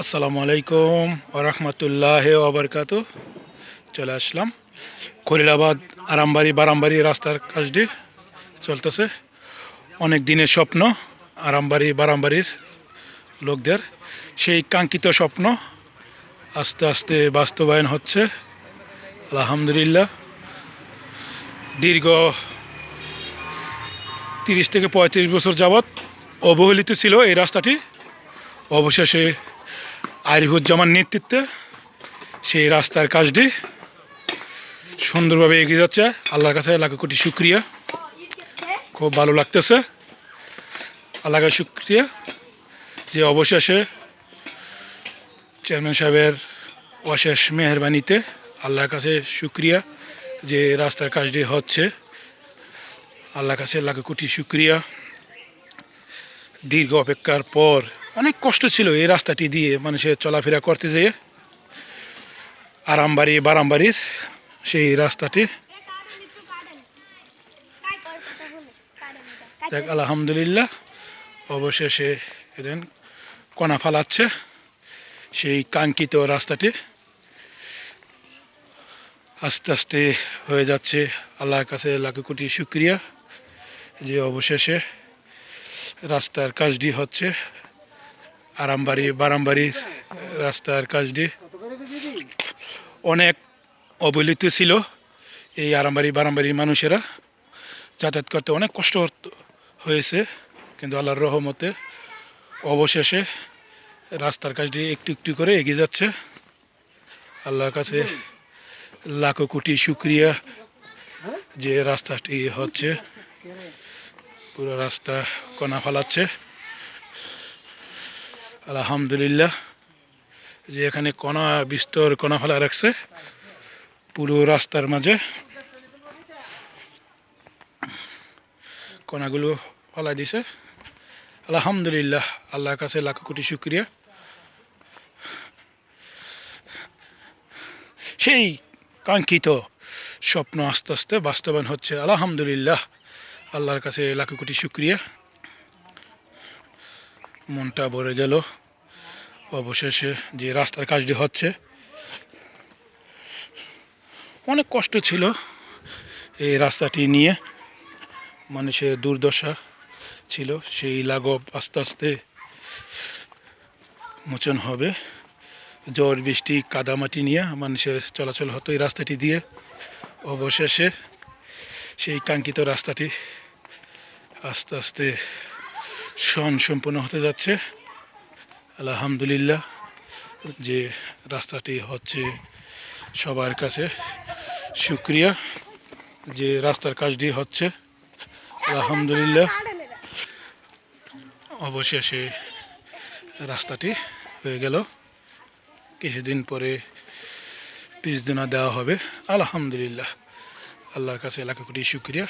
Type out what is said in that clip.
আসসালামু আলাইকুম ওরহমতুল্লাহ ওবরকাত। চলে আসলাম। খলিলাবাদ, আরামবাড়ি, বারামবাড়ি রাস্তার কাজ দিয়ে চলতেছে। অনেক দিনের স্বপ্ন, আরামবাড়ি, বারামবাড়ির লোকদের। সেই কাঙ্ক্ষিত স্বপ্ন আস্তে আস্তে বাস্তবায়ন হচ্ছে। আলহামদুলিল্লাহ। দীর্ঘ তিরিশ থেকে পঁয়ত্রিশ বছর যাবৎ অবহেলিত ছিল এই রাস্তাটি। অবশেষে আরিফুজ্জামান নেতৃত্বে সেই রাস্তার কাজটি সুন্দরভাবে এগিয়ে যাচ্ছে। আল্লাহর কাছে লাখ কোটি শুক্রিয়া। খুব ভালো লাগতেছে। আল্লাহর কাছে শুক্রিয়া যে অবশেষে চেয়ারম্যান সাহেবের অশেষ মেহরবানিতে আল্লাহর কাছে শুক্রিয়া যে রাস্তার কাজটি হচ্ছে। আল্লাহর কাছে লাখ কোটি শুক্রিয়া। দীর্ঘ অপেক্ষার পর অনেক কষ্ট ছিল এই রাস্তাটি দিয়ে মানুষের চলাফেরা করতে যেয়ে। আরামবাড়ি, বারামবাড়ির সেই রাস্তাটি। দেখ, আলহামদুলিল্লাহ, অবশেষে এদিন কণা ফালাচ্ছে সেই কাঙ্ক্ষিত রাস্তাটি। আস্তে আস্তে হয়ে যাচ্ছে আল্লাহর কাছে লাখ কোটি শুক্রিয়া যে অবশেষে রাস্তার কাজটি হচ্ছে। আরামবাড়ি বারামবাড়ির রাস্তার কাজটি অনেক অবহেলিত ছিল এই আরামবাড়ি বারামবাড়ির মানুষেরা। যাতায়াত করতে অনেক কষ্ট হয়েছে, কিন্তু আল্লাহর রহমতে অবশেষে রাস্তার কাজটি একটু একটু করে এগিয়ে যাচ্ছে। আল্লাহর কাছে লাখো কোটি শুক্রিয়া যে রাস্তাটি হচ্ছে। পুরো রাস্তা কণা ফালাচ্ছে। আলহামদুলিল্লাহ, যে এখানে কণা বিস্তর কণা ফেলা রাখছে, পুরো রাস্তার মাঝে। কণাগুলো ফেলা দিছে। আলহামদুলিল্লাহ, আল্লাহর কাছে লাখ কোটি শুক্রিয়া। সেই কাঙ্ক্ষিত স্বপ্ন আস্তে আস্তে বাস্তবায়ন হচ্ছে। আলহামদুলিল্লাহ, আল্লাহর কাছে লাখ কোটি শুক্রিয়া। মনটা ভরে গেল। অবশেষে যে রাস্তার কাজটি হচ্ছে, অনেক কষ্ট ছিল এই রাস্তাটি নিয়ে। মানুষের দুর্দশা ছিল, সেই লাঘব আস্তে আস্তে মোচন হবে। ঝড়, বৃষ্টি, কাদামাটি নিয়ে মানুষের চলাচল হতো এই রাস্তাটি দিয়ে। অবশেষে সেই কাঙ্ক্ষিত রাস্তাটি আস্তে আস্তে সন সম্পূর্ণ হতে যাচ্ছে। আলহামদুলিল্লাহ যে রাস্তাটি হচ্ছে সবার কাছে শুক্রিয়া যে রাস্তার কাজটি হচ্ছে। আলহামদুলিল্লাহ। অবশেষে রাস্তাটি হয়ে গেল। কিছুদিন পরে পিচদোনা দেওয়া হবে। আলহামদুলিল্লাহ। আল্লাহর কাছে এলাকা কোটি শুক্রিয়া।